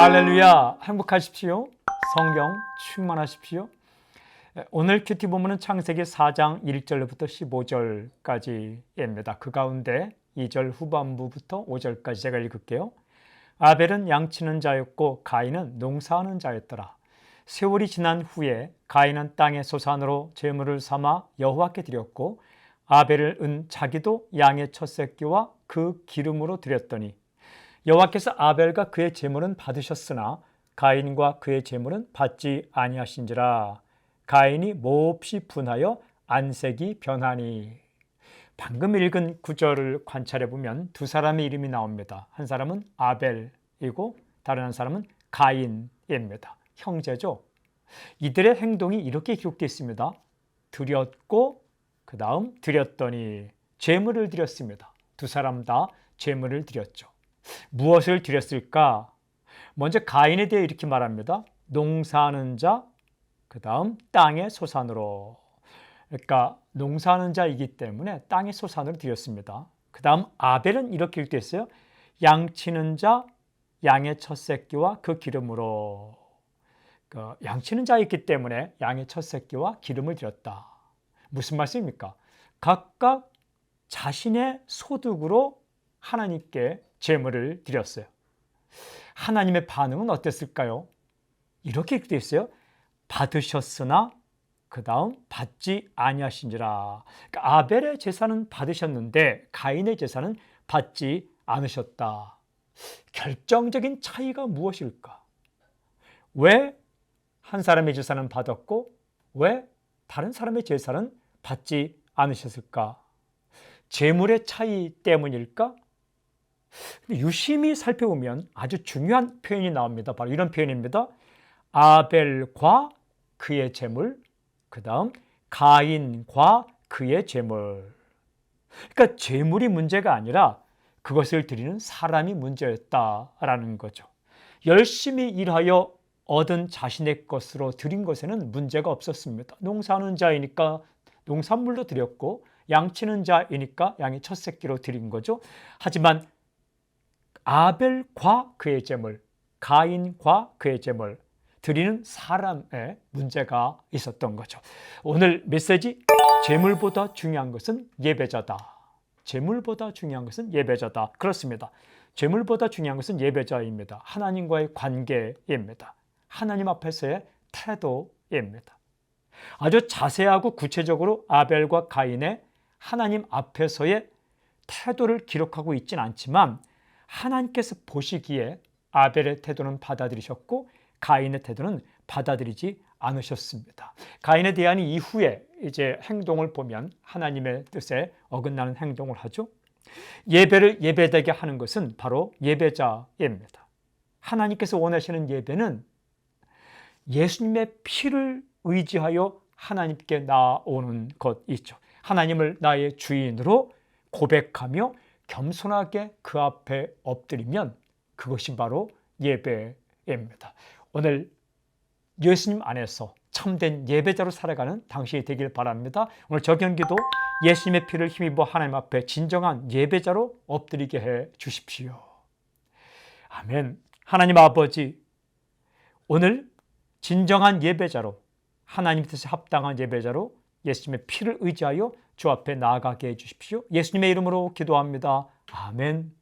할렐루야 행복하십시오. 성경 충만하십시오. 오늘 큐티 본문은 창세기 4장 1절부터 15절까지입니다. 그 가운데 2절 후반부부터 5절까지 제가 읽을게요. 아벨은 양치는 자였고 가인은 농사하는 자였더라. 세월이 지난 후에 가인은 땅의 소산으로 제물을 삼아 여호와께 드렸고 아벨을 은 자기도 양의 첫 새끼와 그 기름으로 드렸더니 여호와께서 아벨과 그의 제물은 받으셨으나 가인과 그의 제물은 받지 아니하신지라 가인이 몹시 분하여 안색이 변하니 방금 읽은 구절을 관찰해 보면 두 사람의 이름이 나옵니다. 한 사람은 아벨이고 다른 한 사람은 가인입니다. 형제죠. 이들의 행동이 이렇게 기록되어 있습니다. 드렸고 그 다음 드렸더니 제물을 드렸습니다. 두 사람 다 제물을 드렸죠. 무엇을 드렸을까? 먼저 가인에 대해 이렇게 말합니다. 농사하는 자, 그 다음 땅의 소산으로. 그러니까 농사하는 자이기 때문에 땅의 소산으로 드렸습니다. 그 다음 아벨은 이렇게 읽됐어요. 양치는 자, 양의 첫 새끼와 그 기름으로. 그 양치는 자였기 때문에 양의 첫 새끼와 기름을 드렸다. 무슨 말씀입니까? 각각 자신의 소득으로 하나님께 제물을 드렸어요. 하나님의 반응은 어땠을까요? 이렇게 되어 있어요. 받으셨으나 그 다음 받지 아니하신지라. 그러니까 아벨의 제사는 받으셨는데 가인의 제사는 받지 않으셨다. 결정적인 차이가 무엇일까? 왜 한 사람의 제사는 받았고 왜 다른 사람의 제사는 받지 않으셨을까? 재물의 차이 때문일까? 유심히 살펴보면 아주 중요한 표현이 나옵니다. 바로 이런 표현입니다. 아벨과 그의 재물, 그 다음 가인과 그의 재물. 그러니까 재물이 문제가 아니라 그것을 드리는 사람이 문제였다라는 거죠. 열심히 일하여 얻은 자신의 것으로 드린 것에는 문제가 없었습니다. 농사하는 자이니까 농산물로 드렸고 양치는 자이니까 양의 첫 새끼로 드린 거죠. 하지만 아벨과 그의 재물, 가인과 그의 재물 드리는 사람의 문제가 있었던 거죠. 오늘 메시지 재물보다 중요한 것은 예배자다. 재물보다 중요한 것은 예배자다. 그렇습니다. 재물보다 중요한 것은 예배자입니다. 하나님과의 관계입니다. 하나님 앞에서의 태도입니다. 아주 자세하고 구체적으로 아벨과 가인의 하나님 앞에서의 태도를 기록하고 있지는 않지만 하나님께서 보시기에 아벨의 태도는 받아들이셨고 가인의 태도는 받아들이지 않으셨습니다. 가인에 대한 이후에 이제 행동을 보면 하나님의 뜻에 어긋나는 행동을 하죠. 예배를 예배되게 하는 것은 바로 예배자입니다. 하나님께서 원하시는 예배는 예수님의 피를 의지하여 하나님께 나오는 것이죠. 하나님을 나의 주인으로 고백하며 겸손하게 그 앞에 엎드리면 그것이 바로 예배입니다. 오늘 예수님 안에서 참된 예배자로 살아가는 당신이 되길 바랍니다. 오늘 저경기도 예수님의 피를 힘입어 하나님 앞에 진정한 예배자로 엎드리게 해 주십시오. 아멘. 하나님 아버지, 오늘 진정한 예배자로 하나님 뜻에 합당한 예배자로 예수님의 피를 의지하여 주 앞에 나아가게 해 주십시오. 예수님의 이름으로 기도합니다. 아멘.